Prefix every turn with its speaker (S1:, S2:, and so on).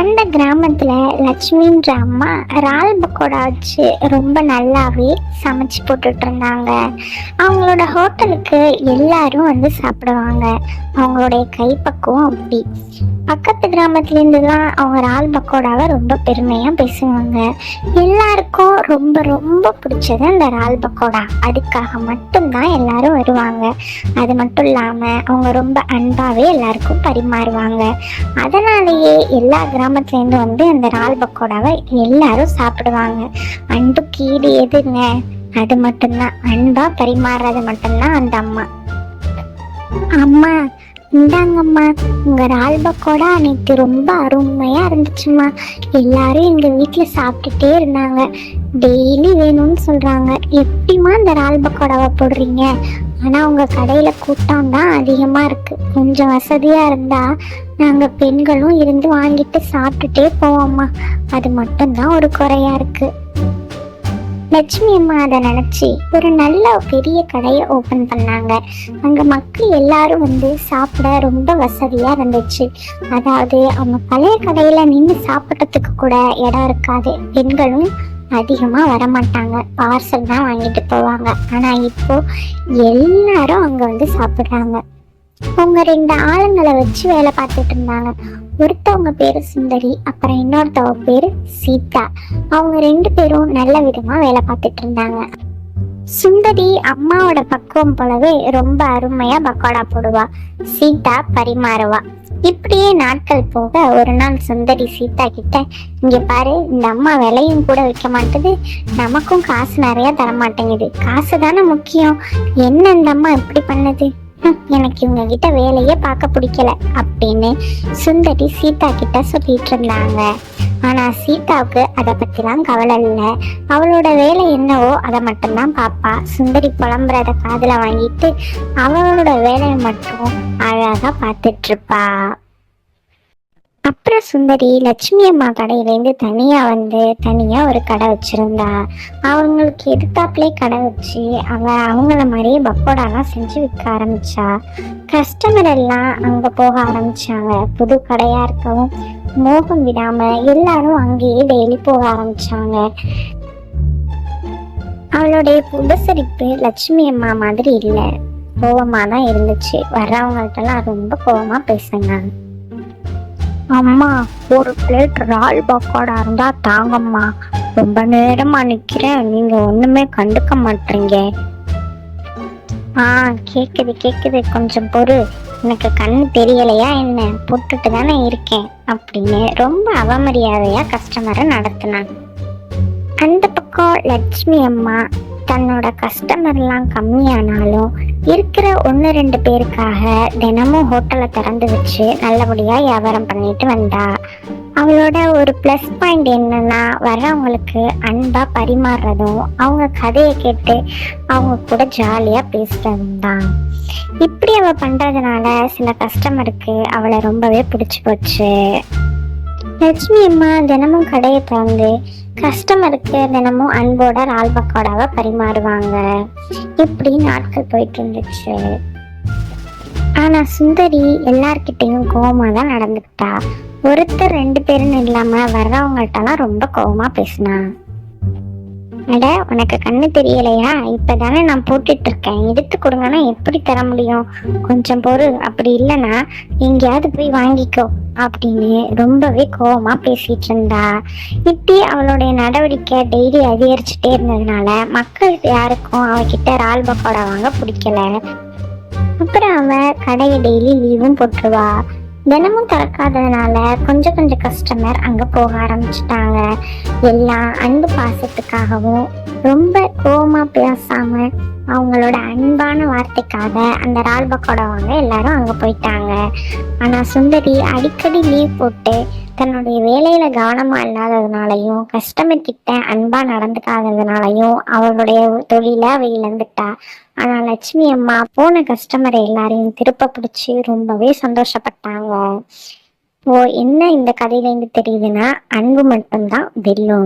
S1: அந்த கிராமத்தில் லட்சுமின்ற அம்மா ரால் பக்கோடா வச்சு ரொம்ப நல்லாவே சமைச்சு போட்டுட்டு இருந்தாங்க அவங்களோட ஹோட்டலுக்கு எல்லாரும் வந்து சாப்பிடுவாங்க. அவங்களுடைய கைப்பக்குவம் அப்படி. பக்கத்து கிராமத்துலேருந்துலாம் அவங்க இறால் பக்கோடாவை ரொம்ப பெருமையாக பேசுவாங்க. எல்லாருக்கும் ரொம்ப ரொம்ப பிடிச்சது அந்த இறால் பக்கோடா. அதுக்காக மட்டும்தான் எல்லாரும் வருவாங்க. அது மட்டும் இல்லாமல் அவங்க ரொம்ப அன்பாகவே எல்லாருக்கும் பரிமாறுவாங்க. அதனாலேயே எல்லா கிராமத்துலேருந்து வந்து அந்த இறால் பக்கோடாவை எல்லாரும் சாப்பிடுவாங்க. அன்புக்கு ஈடு எதுங்க? அது மட்டும்தான். அன்பாக பரிமாறுறது மட்டும்தான் அந்த அம்மா. அம்மா இந்தாங்கம்மா உங்க இறால் பக்கோடா அன்னைக்கு ரொம்ப அருமையா இருந்துச்சும்மா எல்லாரும் எங்க வீட்டுல சாப்பிட்டுட்டே இருந்தாங்க. டெய்லி வேணும்னு சொல்றாங்க. எப்படிம்மா இந்த இறால் பக்கோடாவை போடுறீங்க? ஆனா உங்க கடையில கூட்டம் தான் அதிகமா இருக்கு. கொஞ்சம் வசதியா இருந்தா நாங்க பெண்களும் இருந்து வாங்கிட்டு சாப்பிட்டுட்டே போவோம்மா. அது மட்டும்தான் ஒரு குறையா இருக்கு. லட்சுமி அம்மா அதை நினச்சி ஒரு நல்ல பெரிய கடையை ஓப்பன் பண்ணாங்க. அங்கே மக்கள் எல்லாரும் வந்து சாப்பிட ரொம்ப வசதியாக இருந்துச்சு. அதாவது அவங்க பழைய கடையில் நின்று சாப்பிட்றதுக்கு கூட இடம் இருக்காது. பெண்களும் அதிகமாக வரமாட்டாங்க. பார்சல் தான் வாங்கிட்டு போவாங்க. ஆனால் இப்போ எல்லாரும் அங்கே வந்து சாப்பிட்றாங்க. அவங்க ரெண்டு ஆளுங்களை வச்சு வேலை பார்த்துட்டு இருந்தாங்க. ஒருத்தவங்க பேரு சுந்தரி அப்புறம் இன்னொருத்தவங்க பேரு சீதா. அவங்க ரெண்டு பேரும் நல்ல விதமா வேலை பார்த்துட்டு இருந்தாங்க. சுந்தரி அம்மாவோட பக்குவம் போலவே ரொம்ப அருமையா பக்கோடா போடுவா. சீதா பரிமாறுவா. இப்படியே நாட்கள் போக ஒரு நாள் சுந்தரி சீதா கிட்ட இங்க பாரு இந்த அம்மா விலையும் கூட வைக்க மாட்டுது. நமக்கும் காசு நிறைய தர மாட்டேங்குது காசு தானே முக்கியம். என்ன இந்த அம்மா இப்படி பண்ணுது? எனக்கு இவங்க கிட்ட வேலையே பார்க்க பிடிக்கல அப்படின்னு சுந்தரி சீதா கிட்ட சொல்லிட்டு இருந்தாங்க. ஆனா சீதாவுக்கு அதை பத்திலாம் கவலை இல்லை. அவளோட வேலை என்னவோ அதை மட்டும்தான் பார்ப்பா. சுந்தரி புலம்புறத காதில் வாங்கிட்டு அவளோட வேலையை மட்டும் அழகா பார்த்துட்டு இருப்பா. அப்புறம் சுந்தரி லட்சுமி அம்மா கடையிலேருந்து தனியா வந்து தனியாக ஒரு கடை வச்சுருந்தா. அவங்களுக்கு எதிர்த்தாப்புலே கடை வச்சு அவள் அவங்கள மாதிரியே பக்கோடாலாம் செஞ்சு விற்க ஆரம்பிச்சா. கஸ்டமர் எல்லாம் அங்கே போக ஆரம்பிச்சாங்க. புது கடையாக இருக்கவும் மோகம் விடாமல் எல்லாரும் அங்கேயே டெய்லி போக ஆரம்பிச்சாங்க. அவளுடைய உபசரிப்பு லட்சுமி அம்மா மாதிரி இல்லை. கோபமாக தான் இருந்துச்சு. வர்றவங்கள்ட்டலாம் ரொம்ப கோவமா பேசுங்க அம்மா ஒரு பிளேட் இறால் பக்கோடா இருந்தா தாங்கம்மா. ரொம்ப நேரமா நிக்கிறேன் நீங்க ஒண்ணுமே கண்டுக்க மாட்டீங்க. ஆ கேக்குது கேக்குது. கொஞ்சம் பொறு. எனக்கு கண் தெரியலையா என்ன? போட்டுட்டு தானே இருக்கேன் அப்படின்னு ரொம்ப அவமரியாதையா கஸ்டமரை நடத்தினான். அந்த பக்கம் லட்சுமி அம்மா தன்னோட கஸ்டமர்லாம் கம்மியானாலும் இருக்கிற ஒன்று ரெண்டு பேருக்காக தினமும் ஹோட்டலை திறந்து வச்சு நல்லபடியாக வியாபாரம் பண்ணிட்டு வந்தா அவளோட ஒரு ப்ளஸ் பாயிண்ட் என்னன்னா வர்றவங்களுக்கு அன்பாக பரிமாறுறதும் அவங்க கதையை கேட்டு அவங்க கூட ஜாலியாக பேசுறதும் தான். இப்படி அவள் பண்ணுறதுனால சில கஸ்டமருக்கு அவளை ரொம்பவே பிடிச்சி போச்சு. லட்சுமி அம்மா தினமும் கடையை திறந்து கஸ்டமருக்கு தினமும் அன்போட ரால் பக்கோடாவை பரிமாறுவாங்க. இப்படி நாட்கள் போயிட்டு இருந்துச்சு ஆனால் சுந்தரி எல்லார்கிட்டேயும் கோபமாக தான் நடந்துக்கிட்டா. ஒருத்தர் ரெண்டு பேருன்னு இல்லாமல் வர்றவங்கள்ட்டலாம் ரொம்ப கோபமாக பேசினா. அட உனக்கு கண்ணு தெரியலையா? இப்பதானே நான் போட்டுட்டு இருக்கேன் எடுத்து கொடுங்கன்னா எப்படி தர முடியும்? கொஞ்சம் பொறு. அப்படி இல்லைன்னா எங்கேயாவது போய் வாங்கிக்கோ. அப்படின்னு ரொம்பவே கோவமா பேசிட்டு இருந்தா இப்படி அவளுடைய நடவடிக்கை டெய்லி அதிகரிச்சுட்டே இருந்ததுனால மக்கள் யாருக்கும் அவகிட்ட ரால் பக்கோடா வாங்க பிடிக்கல. அப்புறம் அவ கடையை டெய்லி லீவும் போட்டுருவா. தினமும் திறக்காததுனால கொஞ்சம் கொஞ்சம் கஸ்டமர் அங்கே போக ஆரம்பிச்சிட்டாங்க. எல்லாம் அன்பு பாசத்துக்காகவும் ரொம்ப கோவமா பேசாம அவங்களோட அன்பான வார்த்தைக்காக அந்த ரால் எல்லாரும் அங்கே போயிட்டாங்க. ஆனால் சுந்தரி அடிக்கடி லீவ் போட்டு தன்னுடைய வேலையில் கவனமாக இல்லாததுனாலையும் கஸ்டமர் கிட்ட அன்பாக நடந்துக்காததுனாலையும் அவளுடைய தொழிலை அவள் இழந்துட்டா. ஆனால் லட்சுமி அம்மா போன கஸ்டமரை எல்லாரையும் திருப்ப பிடிச்சி ரொம்பவே சந்தோஷப்பட்டாங்க. ஓ என்ன இந்த கதையிலேருந்து தெரியுதுன்னா அன்பு மட்டும்தான் வெல்லும்.